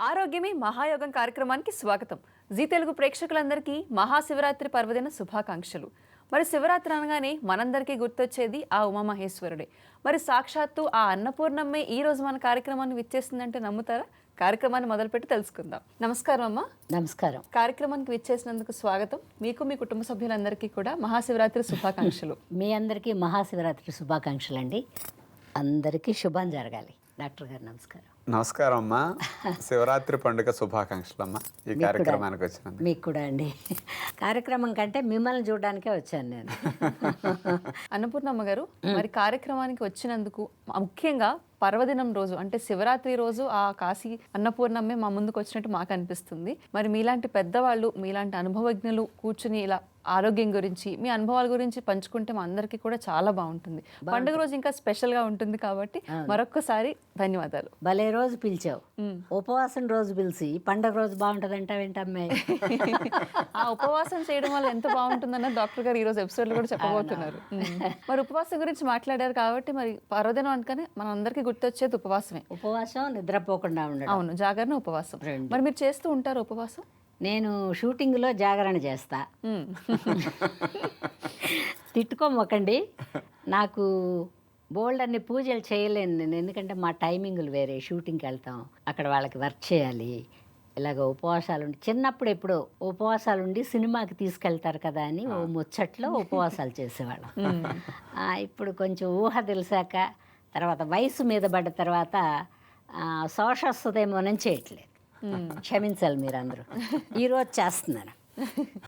ఆరోగ్యమే మహాయోగం కార్యక్రమానికి స్వాగతం. జీ తెలుగు ప్రేక్షకులందరికీ మహాశివరాత్రి పర్వదిన శుభాకాంక్షలు. మరి శివరాత్రి అనగానే మనందరికీ గుర్తొచ్చేది ఆ ఉమామహేశ్వరుడే. మరి సాక్షాత్తు ఆ అన్నపూర్ణమ్మే ఈ రోజు మన కార్యక్రమాన్ని విచ్చేసిందంటే నమ్ముతారా? కార్యక్రమాన్ని మొదలుపెట్టి తెలుసుకుందాం. నమస్కారం అమ్మా. నమస్కారం. కార్యక్రమానికి విచ్చేసినందుకు స్వాగతం. మీకు మీ కుటుంబ సభ్యులందరికీ కూడా మహాశివరాత్రి శుభాకాంక్షలు. మీ అందరికీ మహాశివరాత్రి శుభాకాంక్షలు అండి అందరికీ శుభం జరగాలి. డాక్టర్ గారు నమస్కారం. నమస్కారం అమ్మా శివరాత్రి పండుగ శుభాకాంక్షలు అమ్మా ఈ కార్యక్రమానికి వచ్చినందుకు. మీకు కూడా అండి. కార్యక్రమం కంటే మిమ్మల్ని చూడడానికే వచ్చాను నేను. అన్నపూర్ణమ్మ గారు మరి కార్యక్రమానికి వచ్చినందుకు ముఖ్యంగా పర్వదినం రోజు అంటే శివరాత్రి రోజు ఆ కాశీ అన్నపూర్ణమ్మే మా ముందుకు వచ్చినట్టు మాకు అనిపిస్తుంది మరి మీలాంటి పెద్దవాళ్ళు మీలాంటి అనుభవజ్ఞులు కూర్చుని ఇలా ఆరోగ్యం గురించి మీ అనుభవాల గురించి పంచుకుంటే మా అందరికీ కూడా చాలా బాగుంటుంది. పండుగ రోజు ఇంకా స్పెషల్గా ఉంటుంది కాబట్టి మరొక్కసారి ధన్యవాదాలు. భలే రోజు పిలిచావు. ఉపవాసం రోజు పిలిచి పండగ రోజు బాగుంటుంది వింటమ్మాయి ఆ ఉపవాసం చేయడం వల్ల ఎంత బాగుంటుందన్న డాక్టర్ గారు ఈ రోజు ఎపిసోడ్లో కూడా చెప్పబోతున్నారు. మరి ఉపవాసం గురించి మాట్లాడారు కాబట్టి మరి పర్వదినం అనుకని మన అందరికీ గుర్తొచ్చేది ఉపవాసమే. ఉపవాసం నిద్రపోకుండా ఉండడం. అవును జాగరణ ఉపవాసం. రెండు. మరి మీరు చేస్తూ ఉంటారు ఉపవాసం? నేను షూటింగ్లో జాగరణ చేస్తా. తిట్టుకోమొకండి. నాకు బోల్డ్ అన్ని పూజలు చేయలేను నేను. ఎందుకంటే మా టైమింగులు వేరే. షూటింగ్కి వెళ్తాం. అక్కడ వాళ్ళకి వర్క్ చేయాలి. ఇలాగ ఉపవాసాలు ఉండి చిన్నప్పుడు ఎప్పుడో ఉపవాసాలు ఉండి సినిమాకి తీసుకెళ్తారు కదా అని ఓ ముచ్చట్లో ఉపవాసాలు చేసేవాళ్ళం. ఆ, ఇప్పుడు కొంచెం ఊహ తెలిసాక తర్వాత వయసు మీద పడ్డ తర్వాత శోష వస్తుందేమోనని చేయట్లేదు. క్షమించాలి మీరు అందరూ ఈరోజు చేస్తున్నాను.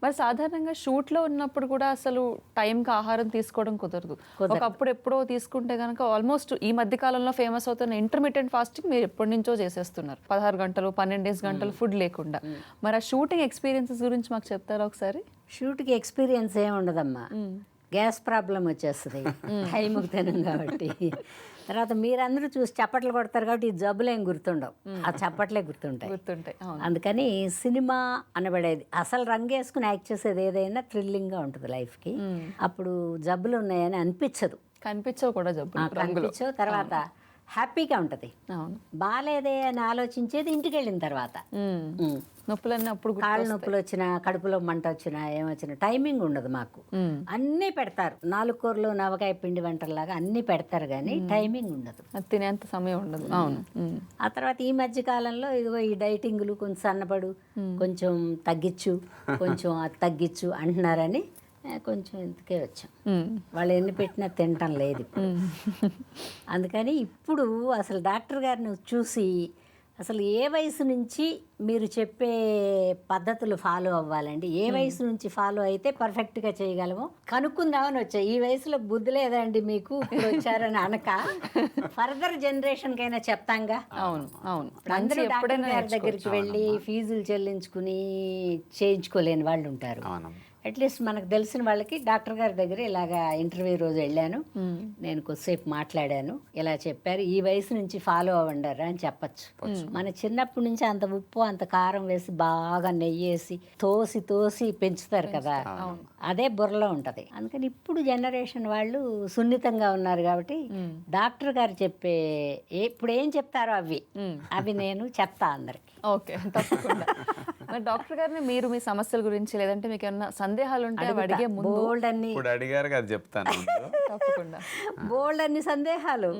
మరి సాధారణంగా షూట్లో ఉన్నప్పుడు కూడా అసలు టైంకి ఆహారం తీసుకోవడం కుదరదు. ఒకప్పుడు ఎప్పుడో తీసుకుంటే కనుక ఆల్మోస్ట్ ఈ మధ్య కాలంలో ఫేమస్ అవుతున్న ఇంటర్మీడియట్ ఫాస్టింగ్ మీరు ఎప్పటి నుంచో చేసేస్తున్నారు. పదహారు గంటలు పన్నెండేసి గంటలు ఫుడ్ లేకుండా. మరి ఆ షూటింగ్ ఎక్స్పీరియన్సెస్ గురించి మాకు చెప్తారా ఒకసారి? షూట్కి ఎక్స్పీరియన్స్ ఏమి ఉండదమ్మా. గ్యాస్ ప్రాబ్లం వచ్చేస్తుంది. టైంకి తినం కాబట్టి. తర్వాత మీరందరూ చూసి చప్పట్లు కొడతారు కాబట్టి ఈ జబ్బులు ఏం గుర్తుండవు. ఆ చప్పట్లే గుర్తుంటాయి. గుర్తుంటాయి. అందుకని సినిమా అనబడేది. అసలు రంగేసుకుని యాక్ట్ చేసేది ఏదైనా థ్రిల్లింగ్గా ఉంటుంది లైఫ్కి. అప్పుడు జబ్బులు ఉన్నాయని అనిపించదు. కనిపించవు కూడా జబ్బులు కనిపించవు. తర్వాత హ్యాపీగా ఉంటుంది. బాగాలేదే అని ఆలోచించేది ఇంటికి వెళ్ళిన తర్వాత. నొప్పులన్నీ అప్పుడు కాళ్ళ నొప్పులు వచ్చినా కడుపులో మంట వచ్చినా ఏమొచ్చినా టైమింగ్ ఉండదు మాకు. అన్నీ పెడతారు. నాలుగు కూరలు నవకాయ పిండి వంటలాగా అన్నీ పెడతారు కానీ టైమింగ్ ఉండదు. తినేంత సమయం ఉండదు. అవును. ఆ తర్వాత ఈ మధ్య కాలంలో ఇదిగో ఈ డైటింగ్లు కొంచెం సన్నపడు కొంచెం తగ్గించు కొంచెం అది తగ్గించు అంటున్నారని కొంచెం ఇంతకే వచ్చాం. వాళ్ళు ఎన్ని పెట్టినా తినటం లేదు అందుకని ఇప్పుడు అసలు డాక్టర్ గారిని చూసి అసలు ఏ వయసు నుంచి మీరు చెప్పే పద్ధతులు ఫాలో అవ్వాలండి? ఏ వయసు నుంచి ఫాలో అయితే పర్ఫెక్ట్గా చేయగలము? కనుక్కుందామని వచ్చా. ఈ వయసులో బుద్ధి లేదండి మీకు ఇప్పుడు వచ్చారని అనక. ఫర్దర్ జనరేషన్కైనా చెప్తాంగా? అవును అవును. అందరూ డాక్టర్ గారి దగ్గరికి వెళ్ళి ఫీజులు చెల్లించుకుని చేయించుకోలేని వాళ్ళు ఉంటారు. అట్లీస్ట్ మనకు తెలిసిన వాళ్ళకి డాక్టర్ గారి దగ్గర ఇలాగా ఇంటర్వ్యూ రోజు వెళ్ళాను. నేను కొద్దిసేపు మాట్లాడాను. ఇలా చెప్పారు ఈ వయసు నుంచి ఫాలో అవ్వండారా అని చెప్పచ్చు. మన చిన్నప్పటి నుంచి అంత ఉప్పు అంత కారం వేసి బాగా నెయ్యి వేసి తోసి తోసి పెంచుతారు కదా. అదే బుర్రలో ఉంటది. అందుకని ఇప్పుడు జనరేషన్ వాళ్ళు సున్నితంగా ఉన్నారు కాబట్టి డాక్టర్ గారు చెప్పే ఇప్పుడు ఏం చెప్తారో అవి. అవి నేను చెప్తా అందరికి. ఓకే తప్పకుండా. మరి డాక్టర్ గారిని మీరు మీ సమస్యల గురించి లేదంటే మీకు ఏమన్నా సందేహాలు ఉంటే అడిగే ముందు బోల్డ్ అన్ని ఇప్పుడు అడిగారు కదా చెప్తాను. తప్పకుండా. బోల్డ్ అన్ని సందేహాలు.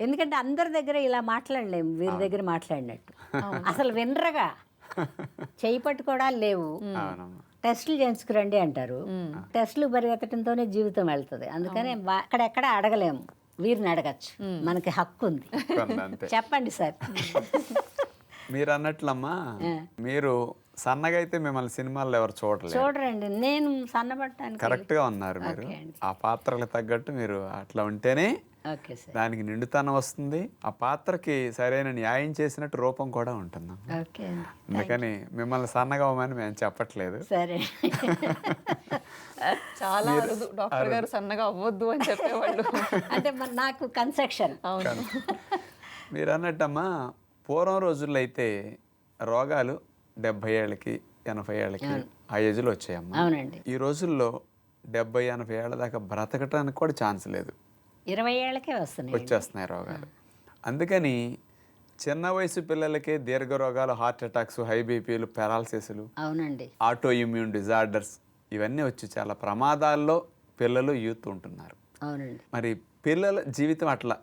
ఎందుకంటే అందరి దగ్గర ఇలా మాట్లాడలేము వీరి దగ్గర మాట్లాడినట్టు. అసలు వినరగా. చేయి పట్టుకోవడాలు లేవు. టెస్టులు చేయించుకురండి అంటారు. టెస్టులు పరిగెత్తడంతోనే జీవితం వెళ్తుంది. అందుకని అక్కడెక్కడ అడగలేము. వీరిని అడగచ్చు. మనకి హక్కు ఉంది. చెప్పండి సార్. మీరు అన్నట్లమ్మా మీరు సన్నగా అయితే మిమ్మల్ని సినిమాల్లో ఎవరు చూడలేదు. చూడరండి. నేను సన్నబట్టడానికి కరెక్ట్గా ఉన్నారు మీరు. ఆ పాత్రలకు తగ్గట్టు మీరు అట్లా ఉంటేనే ఓకే సార్. దానికి నిండుతనం వస్తుంది. ఆ పాత్రకి సరైన న్యాయం చేసినట్టు రూపం కూడా ఉంటుంది అందుకని మిమ్మల్ని సన్నగా అవ్వమని మేము చెప్పట్లేదు. సరే. చాలా అరుదు. డాక్టర్ గారు సన్నగా అవ్వద్దు అని చెప్పేవాళ్ళు. అంటే మరి నాకు కన్సెక్షన్ అవును. మీరు అన్నట్టమ్మా పూర్వం రోజుల్లో అయితే రోగాలు డెబ్బై ఏళ్ళకి ఎనభై ఏళ్ళకి ఆ ఏజ్లో వచ్చాయమ్మా. అవునండి. ఈ రోజుల్లో డెబ్బై ఎనభై ఏళ్ళ దాకా బ్రతకటానికి కూడా ఛాన్స్ లేదు. ఇరవై ఏళ్ళకే వస్తున్నాయి వచ్చేస్తున్నాయి రోగాలు. అందుకని చిన్న వయసు పిల్లలకే దీర్ఘ రోగాలు హార్ట్ అటాక్స్ హై బీపీలు పెరాలసిస్లు అవునండి. ఆటో ఇమ్యూన్ డిజార్డర్స్ ఇవన్నీ వచ్చి చాలా ప్రమాదాల్లో పిల్లలు యూత్ ఉంటున్నారు. అవునండి. మరి పిల్లల జీవితం అట్లా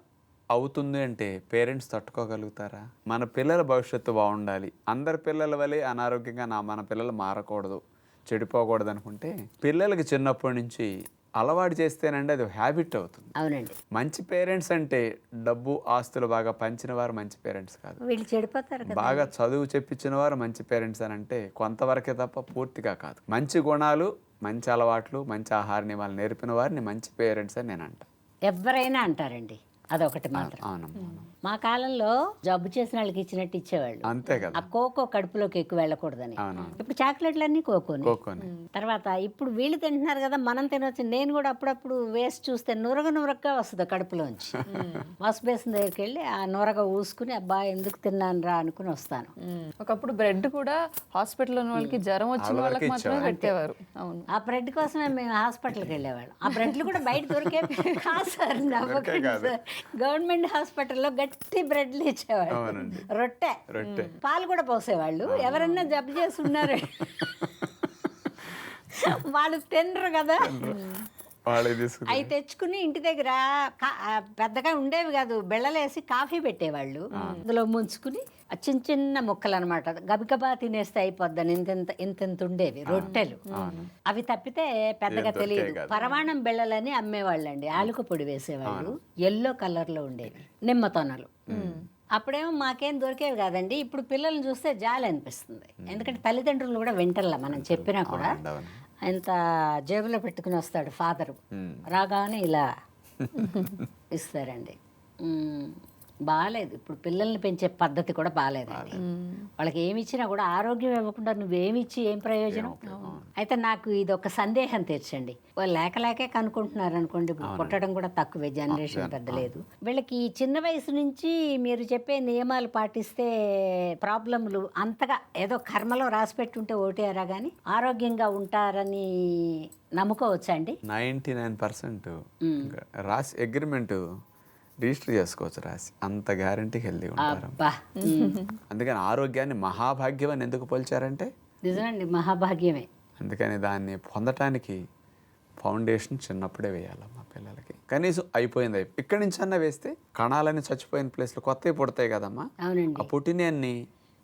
అవుతుంది అంటే పేరెంట్స్ తట్టుకోగలుగుతారా? మన పిల్లల భవిష్యత్తు బాగుండాలి. అందరి పిల్లల వలె అనారోగ్యంగా నా మన పిల్లలు మారకూడదు. చెడిపోకూడదు అనుకుంటే పిల్లలకి చిన్నప్పటి నుంచి అలవాటు చేస్తేనండి అది హ్యాబిట్ అవుతుంది. అవునండి. మంచి పేరెంట్స్ అంటే డబ్బు ఆస్తులు బాగా పంచిన వారు మంచి పేరెంట్స్ కాదు. వీళ్ళు చెడిపోతారు బాగా చదువు చెప్పించిన వారు మంచి పేరెంట్స్ అని అంటే కొంతవరకే తప్ప పూర్తిగా కాదు. మంచి గుణాలు మంచి అలవాట్లు మంచి ఆహార నియమాలు నేర్పిన వారిని మంచి పేరెంట్స్ అని నేను అంట. ఎవరైనా అంటారండి. అదొకటి మాత్రం. మా కాలంలో జబ్బు చేసిన వాళ్ళకి ఇచ్చినట్టు ఇచ్చేవాళ్ళు. అంతే ఆ కదా కోకో కడుపులోకి ఎక్కువ వెళ్ళకూడదని. ఇప్పుడు చాక్లెట్లన్నీ కోకోని. కోకోని. తర్వాత ఇప్పుడు వీళ్ళు తింటున్నారు కదా మనం తినొచ్చు. నేను కూడా అప్పుడప్పుడు వేస్ట్ చూస్తే నురగ నురగగా వస్తుంది కడుపులోంచి. వాష్ బేసిన్ దగ్గరికి వెళ్ళి ఆ నురగ ఊసుకుని అబ్బా ఎందుకు తిన్నాను రా అనుకుని వస్తాను. ఒకప్పుడు బ్రెడ్ కూడా హాస్పిటల్లో ఉన్న వాళ్ళకి జ్వరం వచ్చిన వాళ్ళకి మాత్రమే పెట్టేవారు. అవును. ఆ బ్రెడ్ కోసమే మేము హాస్పిటల్కి వెళ్ళేవాళ్ళం. ఆ బ్రెడ్లు కూడా బయట దొరికే. సార్. గవర్నమెంట్ హాస్పిటల్లో గట్టి బ్రెడ్లు ఇచ్చేవాళ్ళు. రొట్టె. రొట్టె. పాలు కూడా పోసేవాళ్ళు. ఎవరన్నా జబ్బు చేసి ఉన్నారు. వాళ్ళు తినరు కదా. అవి తెచ్చుకుని ఇంటి దగ్గర పెద్దగా ఉండేవి కాదు. బెళ్ళలేసి కాఫీ పెట్టేవాళ్ళు. అందులో ముంచుకుని చిన్న చిన్న ముక్కలు అనమాట గబగబా తినేస్తే అయిపోద్దని ఇంత ఇంత ఉండేవి. రొట్టెలు. అవి తప్పితే పెద్దగా తెలియదు కాదు. పరమాణం బెళ్ళలని అమ్మేవాళ్ళండి. ఆలుక పొడి వేసేవాళ్ళు. ఎల్లో కలర్లో ఉండేవి. నిమ్మతొనలు అప్పుడేమో మాకేం దొరికేవి కాదండి. ఇప్పుడు పిల్లల్ని చూస్తే జాలి అనిపిస్తుంది. ఎందుకంటే తల్లిదండ్రులు కూడా వింటల్లా మనం చెప్పినా కూడా. ఇంత జేబులో పెట్టుకుని వస్తాడు ఫాదరు. రాగానే ఇలా ఇస్తారండి. బాగాలేదు ఇప్పుడు పిల్లల్ని పెంచే పద్ధతి కూడా బాగాలేదండి వాళ్ళకి ఏమి ఇచ్చినా కూడా ఆరోగ్యం ఇవ్వకుండా నువ్వేమి ఇచ్చి ఏం ప్రయోజనం? అయితే నాకు ఇది ఒక సందేహం తీర్చండి. వాళ్ళు లేక లేకే కనుక్కుంటున్నారు అనుకోండి. పుట్టడం కూడా తక్కువే. జనరేషన్ పెద్ద లేదు వీళ్ళకి ఈ చిన్న వయసు నుంచి మీరు చెప్పే నియమాలు పాటిస్తే ప్రాబ్లంలు అంతగా ఏదో కర్మలో రాసి పెట్టుంటే ఓటేరా కానీ ఆరోగ్యంగా ఉంటారని నమ్ముకోవచ్చా అండి? నైంటీ నైన్ పర్సెంట్ రాసి అగ్రిమెంట్ రిజిస్టర్ చేసుకోవచ్చు రాసి. అంత గ్యారంటీ హెల్దీ ఉంటారు. అందుకని ఆరోగ్యాన్ని మహాభాగ్యం అని ఎందుకు పోల్చారంటే? నిజమండి. మహాభాగ్యమే. అందుకని దాన్ని పొందటానికి ఫౌండేషన్ చిన్నప్పుడే వేయాలమ్మా పిల్లలకి. కనీసం అయిపోయింది అయిపో ఇక్కడి నుంచి అన్న వేస్తే కణాలన్నీ చచ్చిపోయిన ప్లేస్లో కొత్తవి పుడతాయి కదమ్మా. ఆ పుట్టినన్ని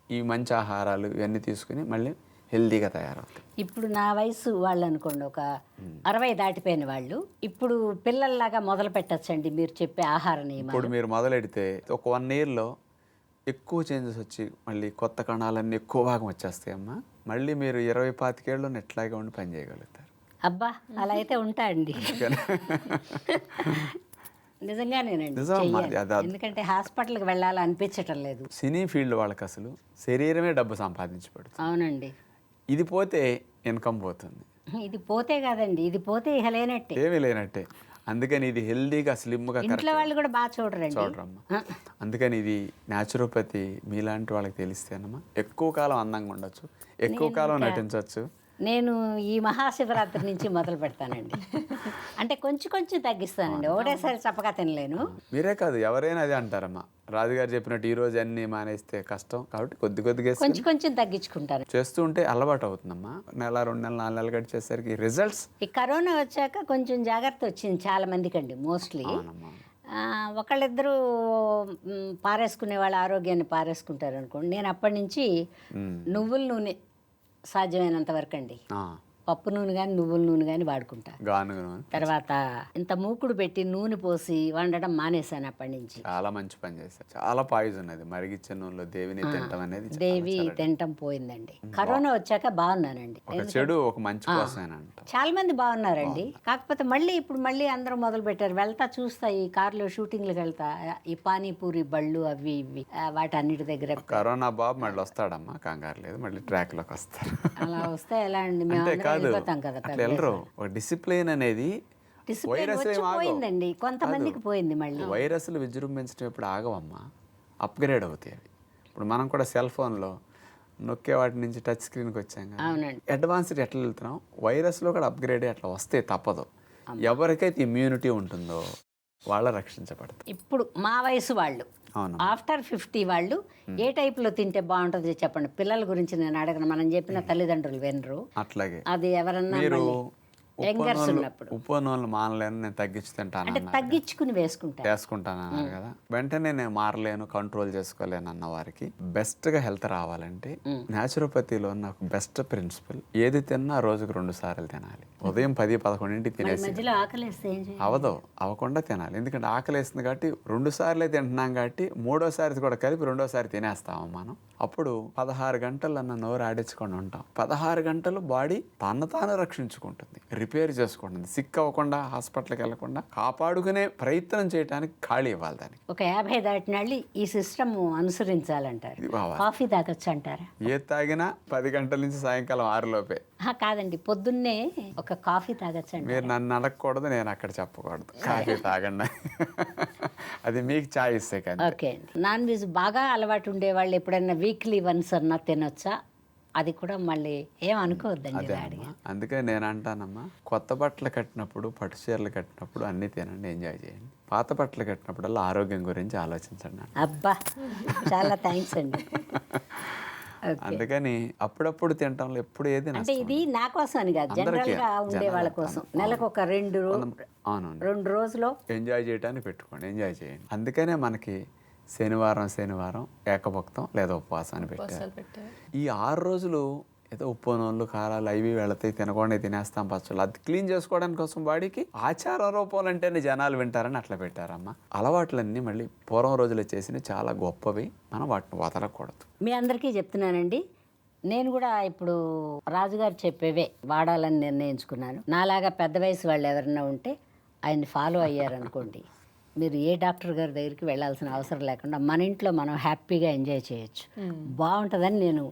ఈ మంచి ఆహారాలు ఇవన్నీ తీసుకుని మళ్ళీ హెల్తీగా తయారవుతాయి. ఇప్పుడు నా వయసు వాళ్ళు అనుకోండి ఒక అరవై దాటిపోయిన వాళ్ళు ఇప్పుడు పిల్లల్లాగా మొదలు పెట్టచ్చండి మీరు చెప్పే ఆహార నియమాలు. ఇప్పుడు మీరు మొదలెడితే ఒక వన్ ఇయర్లో ఎక్కువ చేంజెస్ వచ్చి మళ్ళీ కొత్త కణాలన్నీ ఎక్కువ భాగం వచ్చేస్తాయమ్మా మళ్ళీ మీరు ఇరవై పాతికేళ్ళు ఎట్లాగే ఉండి పని చేయగలుగుతారు. అబ్బా అలా అయితే ఉంటా అండి. నిజంగానేనండి ఎందుకంటే హాస్పిటల్కి వెళ్ళాలి అనిపించటం లేదు. సినీ ఫీల్డ్ వాళ్ళకి అసలు శరీరమే డబ్బు సంపాదించబడుతుంది అవునండి. ఇది పోతే ఇన్కమ్ పోతుంది. ఇది పోతే కాదండి ఇది పోతే ఇహ లేనట్టే. ఏమీ లేనట్టే. అందుకని ఇది హెల్దీగా స్లిమ్గా ఇంట్లో వాళ్ళు కూడా బాగా చూడరండి. చూడరమ్మా. అందుకని ఇది న్యాచురోపతి మీలాంటి వాళ్ళకి తెలిస్తేనమ్మా ఎక్కువ కాలం అందంగా ఉండొచ్చు. ఎక్కువ కాలం నటించవచ్చు నేను ఈ మహాశివరాత్రి నుంచి మొదలు పెడతానండి. అంటే కొంచెం కొంచెం తగ్గిస్తానండి. ఒకటేసారి చప్పగా తినలేను. మీరే కాదు ఎవరైనా అదే అంటారమ్మా. రాజుగారు చెప్పినట్టు ఈ రోజు అన్ని మానేస్తే కష్టం కాబట్టి కొద్ది కొద్దిగా కొంచెం కొంచెం తగ్గించుకుంటాను. చేస్తూ ఉంటే అలవాటు అవుతుందమ్మా. నెల రెండు నెలలు నాలుగు నెలలు గడిచేసరికి రిజల్ట్స్? ఈ కరోనా వచ్చాక కొంచెం జాగ్రత్త వచ్చింది చాలా మందికి అండి మోస్ట్లీ ఒకళ్ళిద్దరూ పారేసుకునే వాళ్ళ ఆరోగ్యాన్ని పారేసుకుంటారు అనుకోండి నేను అప్పటి నుంచి. నువ్వుల నూనె సాధ్యమైనంత వరకు అండి పప్పు నూనె కానీ నువ్వుల నూనె కానీ వాడుకుంటా. తర్వాత ఇంత మూకుడు పెట్టి నూనె పోసి వండడం మానేశాను అప్పటి నుంచి. చాలా మంచి పని చేశారు. చాలా పాయిజన్ అది. మరిగిచ్చే నూనెలో దేవిని తింటాం అనేది దేవి తినటం పోయిందండి. కరోనా వచ్చాక బాగున్నానండి. చెడు ఒక మంచి చాలా మంది బాగున్నారండి. కాకపోతే మళ్ళీ ఇప్పుడు మళ్ళీ అందరూ మొదలు పెట్టారు. వెళ్తా చూస్తా ఈ కార్లో షూటింగ్లకు వెళ్తా. ఈ పానీపూరి బళ్ళు అవి ఇవి వాటి అన్నిటి దగ్గర. కరోనా బాబు మళ్ళీ వస్తాడమ్మా. కంగారు లేదు. మళ్ళీ ట్రాక్లోకి వస్తారు. అలా వస్తే ఎలా అండి? కాదు. అట్లా వెళ్ళరు. డిసిప్లిన్ అనేది. పోయిందండి. కొంతమందికి పోయింది మళ్ళీ. వైరస్లు విజృంభించడం ఇప్పుడు ఆగవమ్మా. అప్గ్రేడ్ అవుతాయి అవి. ఇప్పుడు మనం కూడా సెల్ ఫోన్లో నొక్కే వాటి నుంచి టచ్ స్క్రీన్కి వచ్చాం అవునండి. అడ్వాన్స్డ్ ఎట్లా వెళ్తున్నాం? వైరస్లో కూడా అప్గ్రేడ్ అట్లా వస్తే తప్పదు. ఎవరికైతే ఇమ్యూనిటీ ఉంటుందో వాళ్ళ రక్షించబడతారు ఇప్పుడు మా వయసు వాళ్ళు. ఆఫ్టర్ ఫిఫ్టీ వాళ్ళు ఏ టైప్లో తింటే బాగుంటుందో చెప్పండి. పిల్లల గురించి నేను అడగను. మనం చెప్పిన తల్లిదండ్రులు వినరు. అట్లాగే. అది ఎవరన్నా ఉప్పు మానలేను నేను తగ్గించి తింటాను అంటే. తగ్గించుకుని వేసుకుంటారు. చేసుకుంటాను అన్నారు కదా. వెంటనే నేను మారలేను కంట్రోల్ చేసుకోలేను అన్న వారికి బెస్ట్గా హెల్త్ రావాలంటే న్యాచురోపతిలో నాకు బెస్ట్ ప్రిన్సిపల్ ఏది తిన్నా రోజుకు రెండు సార్లు తినాలి. ఉదయం పది పదకొండింటికి తినేసి అవదు అవ్వకుండా తినాలి. ఎందుకంటే ఆకలి వేస్తుంది కాబట్టి రెండు సార్లే తింటున్నాం కాబట్టి మూడోసారి కూడా కలిపి రెండోసారి తినేస్తాము మనం. అప్పుడు పదహారు గంటలు అన్న నోరు ఆడించుకొని ఉంటాం. పదహారు గంటలు బాడీ తను తాను రక్షించుకుంటుంది. రిపేర్ చేసుకుంటుంది సిక్ అవ్వకుండా హాస్పిటల్కి వెళ్ళకుండా కాపాడుకునే ప్రయత్నం చేయడానికి ఖాళీ ఇవ్వాలి దానికి. ఒక యాభై దాటిన ఈ సిస్టమ్ అనుసరించాలంటారు. కాఫీ తాగొచ్చు అంటారా ఏ తాగినా పది గంటల నుంచి సాయంకాలం ఆరు లోపే. ఆహా, కాదండి. పొద్దున్నే ఒక కాఫీ తాగొచ్చు అంటారు మీరు నన్ను అడగకూడదు నేను అక్కడ చెప్పకూడదు. కాఫీ తాగండి. అది మీకు చాయిస్ కానీ ఓకే అండి. నాన్ వెజ్ బాగా అలవాటు ఉండే వాళ్ళు ఎప్పుడైనా వీక్లీ వన్స్ అన్నా తినొచ్చా? అది కూడా మళ్ళీ ఏం అనుకోవద్దండి అదే ఇలా అడిగి అమ్మా. అందుకే నేను అంటానమ్మా కొత్త బట్టలు కట్టినప్పుడు పట్టు చీరలు కట్టినప్పుడు అన్నీ తినండి ఎంజాయ్ చేయండి. పాత బట్టలు కట్టినప్పుడల్లా ఆరోగ్యం గురించి ఆలోచించండి. అబ్బా చాలా థ్యాంక్స్ అండి. అందుకని అప్పుడప్పుడు తినటంలో ఎప్పుడు ఏది అంటే ఇది నా కోసం అని కాదు జనరల్గా ఉండే వాళ్ళ కోసం. నెలకు ఒక రెండు రో అవునండి. రెండు రోజులు ఎంజాయ్ చేయడానికి పెట్టుకోండి ఎంజాయ్ చేయండి. అందుకనే మనకి శనివారం శనివారం ఏకభక్తం లేదా ఉపవాసం అని పెట్టారు. ఈ ఆరు రోజులు ఏదో ఉప్పు నూనెలు కారాలు అవి వెళతాయి తినకుండా తినేస్తాం పచ్చళ్ళు. అది క్లీన్ చేసుకోవడానికి కోసం బాడీకి ఆచార రూపాలు అంటేనే జనాలు వింటారని అట్లా పెట్టారమ్మా. అలవాట్లన్నీ మళ్ళీ పూర్వం రోజులు చేసినవి చాలా గొప్పవి. మనం వాటిని వదలకూడదు. మీ అందరికీ చెప్తున్నానండి. నేను కూడా ఇప్పుడు రాజుగారు చెప్పేవే వాడాలని నిర్ణయించుకున్నాను. నాలాగా పెద్ద వయసు వాళ్ళు ఎవరైనా ఉంటే ఆయన్ని ఫాలో అయ్యారనుకోండి. మీరు ఏ డాక్టర్ గారి దగ్గరికి వెళ్ళాల్సిన అవసరం లేకుండా మన ఇంట్లో మనం హ్యాపీగా ఎంజాయ్ చేయొచ్చు. బాగుంటుందని నేను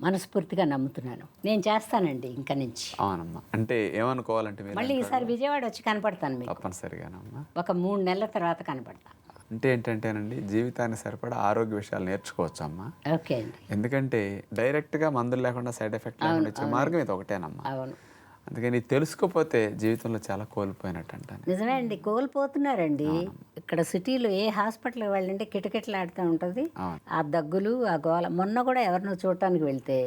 మనస్ఫూర్తిగా నమ్ముతున్నాను. నేను చేస్తానండి ఇంక నుంచి. అవునమ్మా. అంటే ఏమనుకోవాలంటే మీరు మళ్ళీ ఈసారి విజయవాడ వచ్చి కనపడతాను మీకు. తప్పనిసరిగానమ్మా. ఒక మూడు నెలల తర్వాత కనపడతాను అంటే ఏంటంటేనండి జీవితాన్ని సరిపడా ఆరోగ్య విషయాలు నేర్చుకోవచ్చు అమ్మా ఓకే అండి. ఎందుకంటే డైరెక్ట్గా మందులు లేకుండా సైడ్ ఎఫెక్ట్ లేకుండా వచ్చే మార్గం ఇది ఒకటేనమ్మా. అవును. అందుకని తెలుసుకోపోతే జీవితంలో చాలా కోల్పోయినట్టు అంటాను నిజమే అండి కోల్పోతున్నారండి. ఇక్కడ సిటీలో ఏ హాస్పిటల్కి వెళ్ళంటే కిటకిటలాడుతూ ఉంటుంది. ఆ దగ్గులు ఆ గోల మొన్న కూడా ఎవరినో చూడటానికి వెళ్తే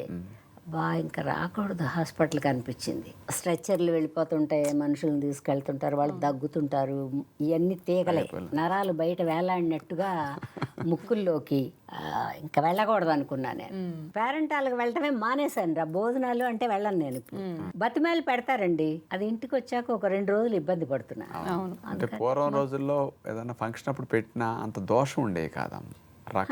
బా ఇంకా రాకూడదు హాస్పిటల్కి అనిపించింది స్ట్రెచ్చర్లు వెళ్ళిపోతుంటాయి మనుషులను తీసుకెళ్తుంటారు వాళ్ళు దగ్గుతుంటారు ఇవన్నీ తీగలే. నరాలు బయట వేలాడినట్టుగా ముక్కుల్లోకి ఇంకా వెళ్ళకూడదు అనుకున్నా నేను. పేరెంటాలకు వెళ్ళటమే మానేశాను రా భోజనాలు అంటే వెళ్ళను నేను ఇప్పుడు. బతిమాలు పెడతారండి. అది ఇంటికి వచ్చాక ఒక రెండు రోజులు ఇబ్బంది పడుతున్నా. అవును. అంటే పూర్వం రోజుల్లో ఏదైనా ఫంక్షన్ అప్పుడు పెట్టినా అంత దోషం ఉండేవి కాదమ్మా.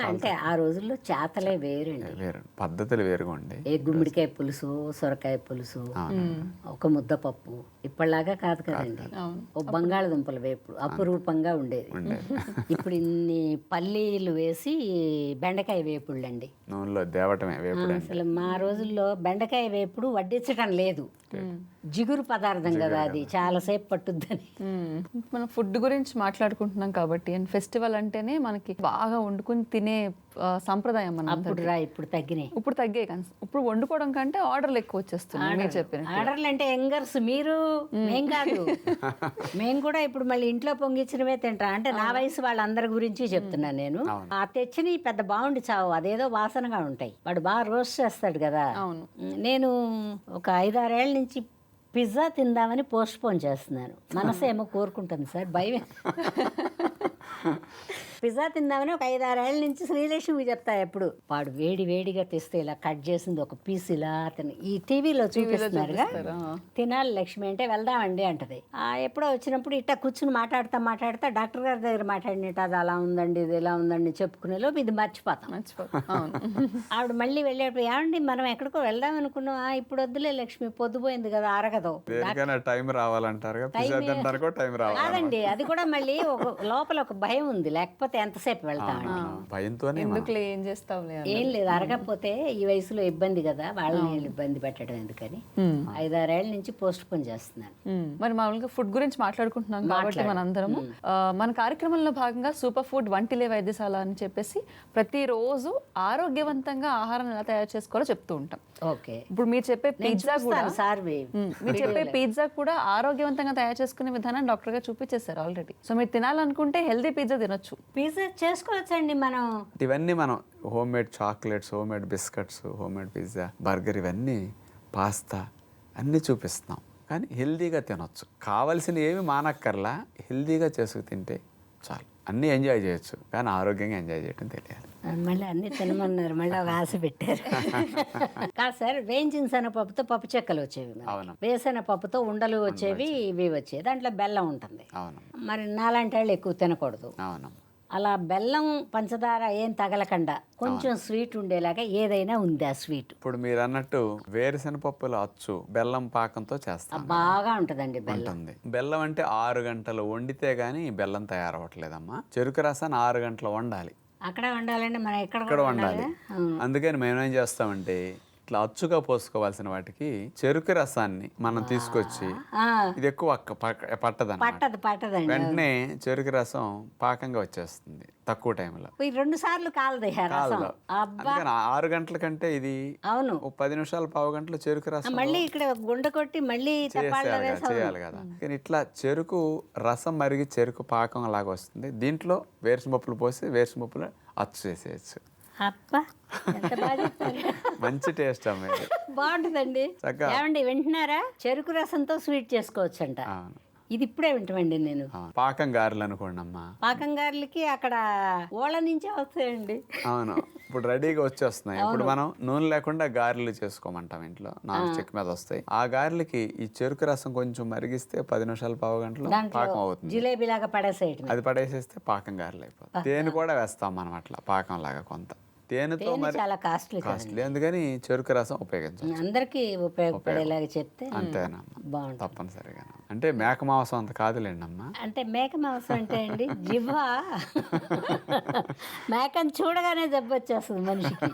అంటే ఆ రోజుల్లో చేతలే వేరండి. వేరు. పద్ధతులు వేరుగా ఉండే ఏ గుమ్మడికాయ పులుసు సొరకాయ పులుసు ఒక ముద్ద పప్పు ఇప్పటిలాగా కాదు కదండి. ఓ బంగాళదుంపల వేపుడు అపురూపంగా ఉండేది. ఇప్పుడు ఇన్ని పల్లీలు వేసి బెండకాయ వేపుళ్ళు అండి నూనెలో దేవటమే వేపుడు అసలు మా రోజుల్లో బెండకాయ వేపుడు వడ్డించడం లేదు. జిగురు పదార్థం కదా అది. చాలాసేపు పట్టుద్దని. మనం ఫుడ్ గురించి మాట్లాడుకుంటున్నాం కాబట్టి అండ్ ఫెస్టివల్ అంటేనే మనకి బాగా వండుకుని తినే సంప్రదాయం మన అప్పుడు రా ఇప్పుడు తగ్గినాయి. ఇప్పుడు తగ్గే కానీ ఇప్పుడు వండుకోవడం కంటే ఆర్డర్లు ఎక్కువ వచ్చేస్తున్నాయి మీరు చెప్పిన ఆర్డర్లు అంటే యంగర్స్ మీరు మేం కాదు. మేము కూడా ఇప్పుడు మళ్ళీ ఇంట్లో పొంగిచ్చినవే తింటాం. అంటే నా వయసు వాళ్ళందరి గురించి చెప్తున్నాను నేను. ఆ తెచ్చిని పెద్ద బాగుండి చావు అదేదో వాసనగా ఉంటాయి. వాడు బాగా రోస్ట్ చేస్తాడు కదా. అవును. నేను ఒక ఐదారేళ్ళ నుంచి పిజ్జా తిందామని పోస్ట్ పోన్ చేస్తున్నాను. మనసు ఏమో కోరుకుంటుంది సార్ భయం పిజ్జా తిందామని ఒక ఐదారేళ్ళ నుంచి శ్రీలక్ష్మికి చెప్తా ఎప్పుడు. వాడు వేడి వేడిగా తెస్తే ఇలా కట్ చేసింది ఒక పీస్ ఇలా తిని ఈ టీవీలో చూపిస్తున్నారుగా? తినాలి లక్ష్మి అంటే వెళ్దామండి అంటది. ఆ ఎప్పుడో వచ్చినప్పుడు ఇట్లా కూర్చుని మాట్లాడతా మాట్లాడతా డాక్టర్ గారి దగ్గర మాట్లాడినట్టు అది అలా ఉందండి ఇది ఇలా ఉందండి చెప్పుకునే లోపు ఇది మర్చిపోతాం. ఆవిడ మళ్ళీ వెళ్ళేటప్పుడు ఏమండి మనం ఎక్కడికో వెళ్దాం అనుకున్నాం "ఆ, ఇప్పుడు వద్దులే లక్ష్మి పొద్దుపోయింది కదా అరగదు. టైం రావాలంటారు కాదండి అది కూడా మళ్ళీ ఒక లోపల ఒక భయం ఉంది లేకపోతే ఎంతసేపు వెళ్తామండి భయంతోనే ఎందుకులే ఏం అని. ఏం లేదు అరగకపోతే ఈ వయసులో ఇబ్బంది కదా వాళ్ళని వీళ్ళు ఇబ్బంది పెట్టడం ఎందుకని? ఐదారేళ్ళ నుంచి పోస్ట్ పోన్ చేస్తున్నాను. మరి మామూలుగా ఫుడ్ గురించి మాట్లాడుకుంటున్నాం కాబట్టి మనందరము మన కార్యక్రమంలో భాగంగా సూపర్ ఫుడ్ వంటిలే వైద్యశాల అని చెప్పేసి ప్రతిరోజు ఆరోగ్యవంతంగా ఆహారం ఎలా తయారు చేసుకోవాలో చెప్తూ ఉంటాం. ఓకే. ఇప్పుడు మీరు చెప్పే పిజ్జా కూడా సార్. మీరు చెప్పే పిజ్జా కూడా ఆరోగ్యవంతంగా తయారు చేసుకునే విధానం డాక్టర్ గారు చూపించేశారు ఆల్రెడీ. సో మీరు తినాలనుకుంటే హెల్దీ పిజ్జా తినొచ్చు. పిజ్జా చేసుకోవచ్చండి మనం. ఇవన్నీ మనం home made chocolates home made biscuits home made pizza burger ఇవన్నీ పాస్తా అన్నీ చూపిస్తున్నాం. కానీ హెల్దీగా తినొచ్చు. కావలసిన ఏమి మానక్కర్లా. హెల్దీగా చేసుకు తింటే చాలు. అన్నీ ఎంజాయ్ చేయొచ్చు. కానీ ఆరోగ్యంగా ఎంజాయ్ చేయడం తెలియాలి. మళ్ళీ అన్ని తినమన్నారు. మళ్ళీ ఒక ఆశ పెట్టారు. కాదు సార్ వేయించిన శనగపప్పుతో పప్పు చెక్కలు వచ్చేవి. అవును. వేసిన పప్పుతో ఉండలు వచ్చేవి ఇవి వచ్చేవి. దాంట్లో బెల్లం ఉంటుంది. అవునమ్మా మరి నాలాంటి వాళ్ళు ఎక్కువ తినకూడదు. అవునమ్మా అలా బెల్లం పంచదార ఏం తగలకుండా. కొంచెం స్వీట్ ఉండేలాగా ఏదైనా ఉంది ఆ స్వీట్. ఇప్పుడు మీరు అన్నట్టు వేరుశనగపప్పులు అచ్చు బెల్లం పాకంతో చేస్తాం బాగా ఉంటుందండి బెల్లం. ఉంటుంది. బెల్లం అంటే ఆరు గంటలు వండితే గానీ బెల్లం తయారవట్లేదమ్మా చెరుకు రసాన్ని ఆరు గంటలు వండాలి. అక్కడ వండాలండి మనం ఎక్కడ ఇక్కడ కూడా వండాలి. అందుకని మేము ఏం చేస్తామంటే ఇట్లా అచ్చుగా పోసుకోవాల్సిన వాటికి చెరుకు రసాన్ని మనం తీసుకొచ్చి ఇది ఎక్కువ పట్టదన్నమాట. పట్టదు పట్టదండి వెంటనే చెరుకు రసం పాకంగా వచ్చేస్తుంది తక్కువ టైంలో. రెండు సార్లు కాలదు ఆరు గంటల కంటే ఇది అవును. పది నిమిషాలు పావు గంటల చెరుకు రసం మళ్ళీ ఇక్కడ గుండె కొట్టి మళ్ళీ చేయాలి కదా. కానీ ఇట్లా చెరుకు రసం మరిగి చెరుకు పాకం లాగా వస్తుంది. దీంట్లో వేరుశనపప్పులు పోసి వేరుశనపప్పులు అచ్చు చేసేయచ్చు. మంచి టేస్ట్. బాగుంటుందండి. ఏమండి వింటున్నారా? చెరుకు రసంతో స్వీట్ చేసుకోవచ్చంట. ఇది ఇప్పుడే వింటామండి నేను. పాకం గారెలు అనుకోండి అమ్మా పాకం గారులకి అక్కడ ఓళ్ళ నుంచే వస్తాయండి. అవును. ఇప్పుడు రెడీగా వచ్చేస్తున్నాయి. ఇప్పుడు మనం నూనె లేకుండా గారెలు చేసుకోమంటాం ఇంట్లో. నాన్ స్టిక్ మీద వస్తాయి. ఆ గారెలకి ఈ చెరుకు రసం కొంచెం మరిగిస్తే పది నిమిషాలు పావు గంటలో పాకం అవుతుంది. జిలేబీ లాగా పడేసేయటం అది పడేసేస్తే పాకం గారెలు అయిపోతుంది తేనె కూడా వేస్తాం మనం అట్లా పాకం లాగా కొంత. తేనెతో తేనె మరి చాలా కాస్ట్లీ కాస్ట్లీ. అందుకని చెరుకు రసం ఉపయోగించాలి అందరికీ ఉపయోగపడేలాగా చెప్తే అంతేనమ్మా. బాగుంటుంది. తప్పనిసరిగా అంటే మేక మాంసం అంత కాదులేండి అమ్మా అంటే మేక మాంసం అంటే అండి జివ్వ. మేకని చూడగానే జబ్బు వచ్చేస్తుంది మనిషికి.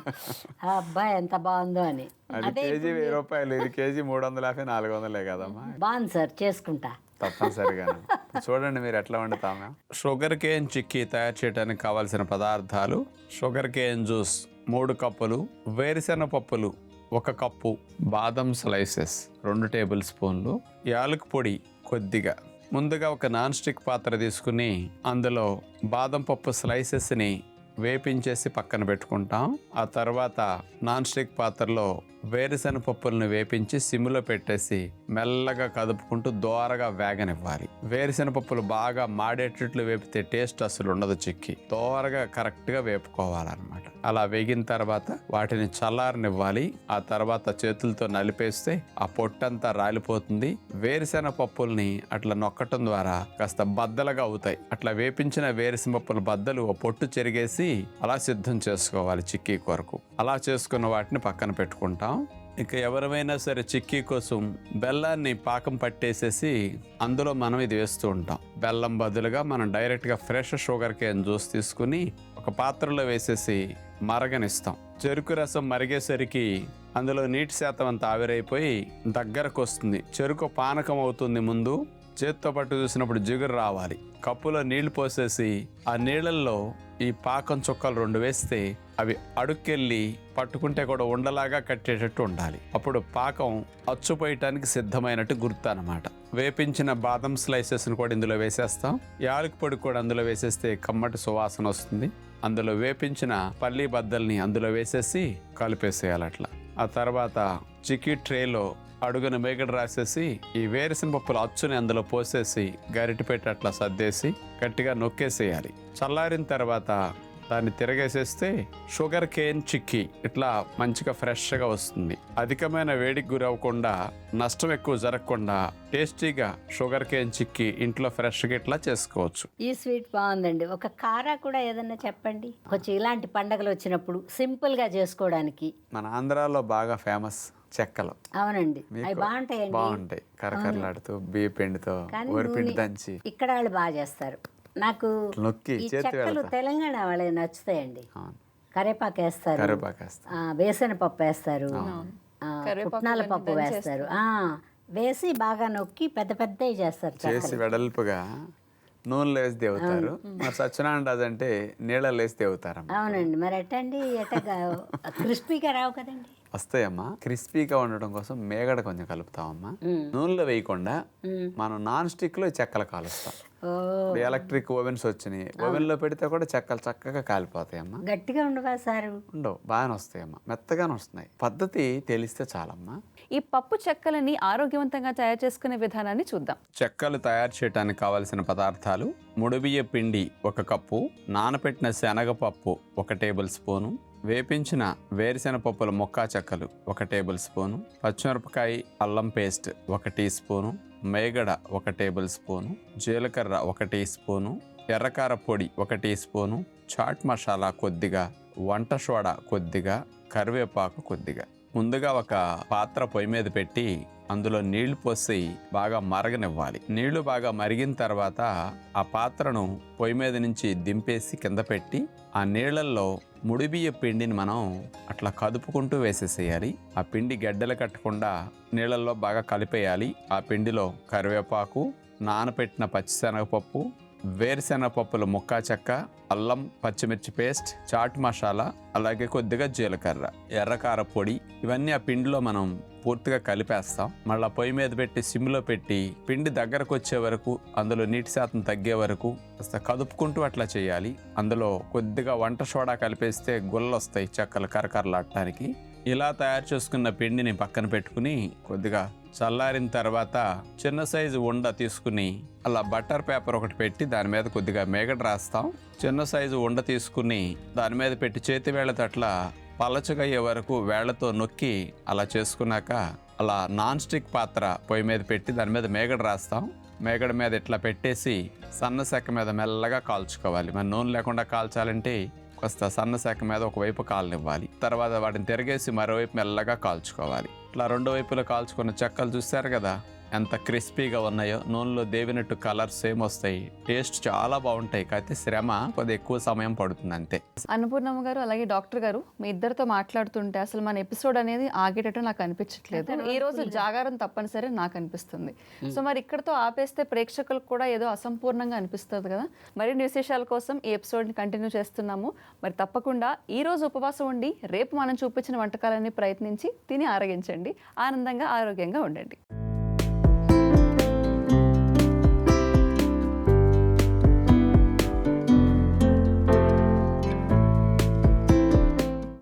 అబ్బాయి ఎంత బాగుందో అని. అదే కేజీ వెయ్యి రూపాయలు ఇది కేజీ మూడు వందల యాభై నాలుగు వందలే కదమ్మా. బాగుంది సార్ చేసుకుంటా. తప్పనిసరిగా చూడండి మీరు ఎట్లా వండుతాము షుగర్ కేన్ చిక్కీ తయారు చేయడానికి కావాల్సిన పదార్థాలు షుగర్ కేన్ జ్యూస్ మూడు కప్పులు వేరుశెన పప్పులు ఒక కప్పు బాదం స్లైసెస్ రెండు టేబుల్ స్పూన్లు యాలకు పొడి కొద్దిగా. ముందుగా ఒక నాన్ స్టిక్ పాత్ర తీసుకుని అందులో బాదం పప్పు స్లైసెస్ని వేపించేసి పక్కన పెట్టుకుంటాం. ఆ తర్వాత నాన్ స్టిక్ పాత్రలో వేరుశెనగ పప్పులను వేపించి సిమ్లో పెట్టేసి మెల్లగా కదుపుకుంటూ దోరగా వేగనివ్వాలి. వేరుశెనగ పప్పులు బాగా మాడేటట్లు వేపితే టేస్ట్ అసలు ఉండదు చిక్కి. దోరగా కరెక్ట్గా వేపుకోవాలన్నమాట. అలా వేగిన తర్వాత వాటిని చల్లారనివ్వాలి. ఆ తర్వాత చేతులతో నలిపేస్తే ఆ పొట్టంతా రాలిపోతుంది. వేరుశెనగ పప్పుల్ని అట్లా నొక్కటం ద్వారా కాస్త బద్దలుగా అవుతాయి. అట్లా వేపించిన వేరుశెనగ పప్పుల బద్దలు ఓ పొట్టు చెరిగేసి అలా సిద్ధం చేసుకోవాలి చిక్కీ కొరకు. అలా చేసుకున్న వాటిని పక్కన పెట్టుకుంటాం. ఇక ఎవరైనా సరే చిక్కీ కోసం బెల్లాన్ని పాకం పట్టేసేసి అందులో మనం ఇది వేస్తూ ఉంటాం. బెల్లం బదులుగా మనం డైరెక్ట్గా ఫ్రెష్ షుగర్ కేన్ జ్యూస్ తీసుకుని ఒక పాత్రలో వేసేసి మరగనిస్తాం. చెరుకు రసం మరిగేసరికి అందులో నీటి శాతం అంతా ఆవిరైపోయి దగ్గరకు వస్తుంది. చెరుకు పానకం అవుతుంది ముందు చేత్తో పట్టు చూసినప్పుడు జిగురు రావాలి. కప్పులో నీళ్ళు పోసేసి ఆ నీళ్ళల్లో ఈ పాకం చుక్కలు రెండు వేస్తే అవి అడుక్కెళ్ళి పట్టుకుంటే కూడా ఉండలాగా కట్టేటట్టు ఉండాలి. అప్పుడు పాకం అచ్చుపోయటానికి సిద్ధమైనట్టు గుర్తు అనమాట వేపించిన బాదం స్లైసెస్ని కూడా ఇందులో వేసేస్తాం. యాలకి పొడి కూడా అందులో వేసేస్తే కమ్మటి సువాసన వస్తుంది. అందులో వేపించిన పల్లీ బద్దల్ని అందులో వేసేసి కలిపేసేయాలి అట్లా. ఆ తర్వాత చికీ ట్రేలో అడుగున మేగడ రాసేసి ఈ వేరుసిన పప్పులు అచ్చుని అందులో పోసేసి గరిటె పెట్టి అట్లా సర్దేసి గట్టిగా నొక్కేసేయాలి. చల్లారిన తర్వాత దాన్ని తిరగేసేస్తే షుగర్ కేన్ చిక్కీ ఇట్లా మంచిగా ఫ్రెష్గా వస్తుంది. అధికమైన వేడికి గురవ్వకుండా నష్టం ఎక్కువ జరగకుండా టేస్టీగా షుగర్ కేన్ చిక్కీ ఇంట్లో ఫ్రెష్గా ఇట్లా చేసుకోవచ్చు. ఈ స్వీట్ బాగుందండి. ఒక కారా కూడా ఏదన్నా చెప్పండి? కొంచెం ఇలాంటి పండగలు వచ్చినప్పుడు సింపుల్గా చేసుకోవడానికి. మన ఆంధ్రాలో బాగా ఫేమస్ చెక్కలు. అవునండి. అవి మీకు బాగుంటాయండి. బాగుంటాయి. కరకరలాడుతూ బియ్య పిండితో నూనె- దంచి. ఇక్కడ వాళ్ళు బాగా చేస్తారు. నాకు ఈ చెక్కలు తెలంగాణ వాళ్ళకి నచ్చుతాయండి. కరేపాకు వేస్తారు. వేసిన పప్పు వేస్తారు. పుట్నాల పప్పు వేస్తారు. ఆ, వేసి బాగా నొక్కి పెద్ద పెద్దవి చేస్తారు చేసి. వెడల్పుగా నూనెలో వేసి దేవుతారు. మరి సత్యనారాయణ రాజు అంటే నీళ్ళలో వేసి దేవుతారమ్మ అవునండి. మరి ఎట్టండి? ఎట్ట క్రిస్పీగా రావు కదండి. వస్తాయమ్మా. క్రిస్పీగా ఉండడం కోసం మేగడ కొంచెం కలుపుతామమ్మా నూనెలో వేయకుండా మనం నాన్ స్టిక్లో చెక్కలు కాలుస్తాం. ఎలక్ట్రిక్ ఓవెన్స్ వచ్చినాయి. ఓవెన్లో పెడితే కూడా చెక్కలు చక్కగా కాలిపోతాయమ్మా. గట్టిగా ఉండవా సారు? ఉండవు. బాగానే వస్తాయమ్మా. మెత్తగానే వస్తున్నాయి. పద్ధతి తెలిస్తే చాలమ్మా. ఈ పప్పు చెక్కలని ఆరోగ్యవంతంగా తయారు చేసుకునే విధానాన్ని చూద్దాం. చెక్కలు తయారు చేయడానికి కావలసిన పదార్థాలు ముడిబియ్య పిండి ఒక కప్పు నానపెట్టిన శనగపప్పు ఒక టేబుల్ స్పూను వేపించిన వేరుశెనపప్పుల మొక్కా చెక్కలు ఒక టేబుల్ స్పూను పచ్చిమిరపకాయ అల్లం పేస్ట్ ఒక టీ స్పూను మేగడ ఒక టేబుల్ స్పూను జీలకర్ర ఒక టీ స్పూను ఎర్రకార పొడి ఒక టీ స్పూను చాట్ మసాలా కొద్దిగా వంట సోడా కొద్దిగా కరివేపాకు కొద్దిగా. ముందుగా ఒక పాత్ర పొయ్యి మీద పెట్టి అందులో నీళ్ళు పోసి బాగా మరగనివ్వాలి. నీళ్ళు బాగా మరిగిన తర్వాత ఆ పాత్రను పొయ్యి మీద నుంచి దింపేసి కింద పెట్టి ఆ నీళ్ళల్లో ముడిబియ్య పిండిని మనం అట్లా కదుపుకుంటూ వేసేసేయాలి. ఆ పిండి గడ్డలు కట్టకుండా నీళ్ళల్లో బాగా కలిపేయాలి. ఆ పిండిలో కరివేపాకు నానపెట్టిన పచ్చిశనగపప్పు వేరుశనగపప్పుల ముక్కా చెక్క అల్లం పచ్చిమిర్చి పేస్ట్ చాట్ మసాలా అలాగే కొద్దిగా జీలకర్ర ఎర్రకార పొడి ఇవన్నీ ఆ పిండిలో మనం పూర్తిగా కలిపేస్తాం. మళ్ళీ పొయ్యి మీద పెట్టి సిమ్లో పెట్టి పిండి దగ్గరకు వచ్చే వరకు అందులో నీటి శాతం తగ్గే వరకు కాస్త కదుపుకుంటూ అట్లా చేయాలి. అందులో కొద్దిగా వంట సోడా కలిపేస్తే గుల్లలు వస్తాయి చెక్కలు కరకరలాడటానికి. ఇలా తయారు చేసుకున్న పిండిని పక్కన పెట్టుకుని కొద్దిగా చల్లారిన తర్వాత చిన్న సైజు ఉండ తీసుకుని అలా బటర్ పేపర్ ఒకటి పెట్టి దాని మీద కొద్దిగా మేగడ రాస్తాం. చిన్న సైజు ఉండ తీసుకుని దాని మీద పెట్టి చేతి వేళ్ళతో అట్లా పలచగయ్యే వరకు వేళ్ళతో నొక్కి అలా చేసుకున్నాక అలా నాన్ స్టిక్ పాత్ర పొయ్యి మీద పెట్టి దాని మీద మేగడ రాస్తాం. మేగడ మీద ఇట్లా పెట్టేసి సన్న సెక్క మీద మెల్లగా కాల్చుకోవాలి. మన నూనె లేకుండా కాల్చాలంటే కొంత సన్న సెక్క మీద ఒకవైపు కాలనివ్వాలి. తర్వాత వాటిని తిరగేసి మరోవైపు మెల్లగా కాల్చుకోవాలి. ఇట్లా రెండు వైపులా కాల్చుకున్న చెక్కలు చూస్తారు కదా? ఎంత క్రిస్పీగా ఉన్నాయో నూనెలో దేవినట్టు కలర్స్ సేమ్ వస్తాయి. టేస్ట్ చాలా బాగుంటాయి. కాకపోతే శ్రమ కొద్ది ఎక్కువ సమయం పడుతుంది అంతే. అన్నపూర్ణమ్మ గారు అలాగే డాక్టర్ గారు మీ ఇద్దరితో మాట్లాడుతుంటే అసలు మన ఎపిసోడ్ అనేది ఆగేటట్టు నాకు అనిపించట్లేదు. ఈ రోజు జాగారం తప్పనిసరి నాకు అనిపిస్తుంది. సో మరి ఇక్కడతో ఆపేస్తే ప్రేక్షకులకు కూడా ఏదో అసంపూర్ణంగా అనిపిస్తుంది కదా? మరిన్ని విశేషాల కోసం ఈ ఎపిసోడ్ని కంటిన్యూ చేస్తున్నాము. మరి తప్పకుండా ఈ రోజు ఉపవాసం ఉండి రేపు మనం చూపించిన వంటకాలన్నీ ప్రయత్నించి తిని ఆరగించండి. ఆనందంగా ఆరోగ్యంగా ఉండండి.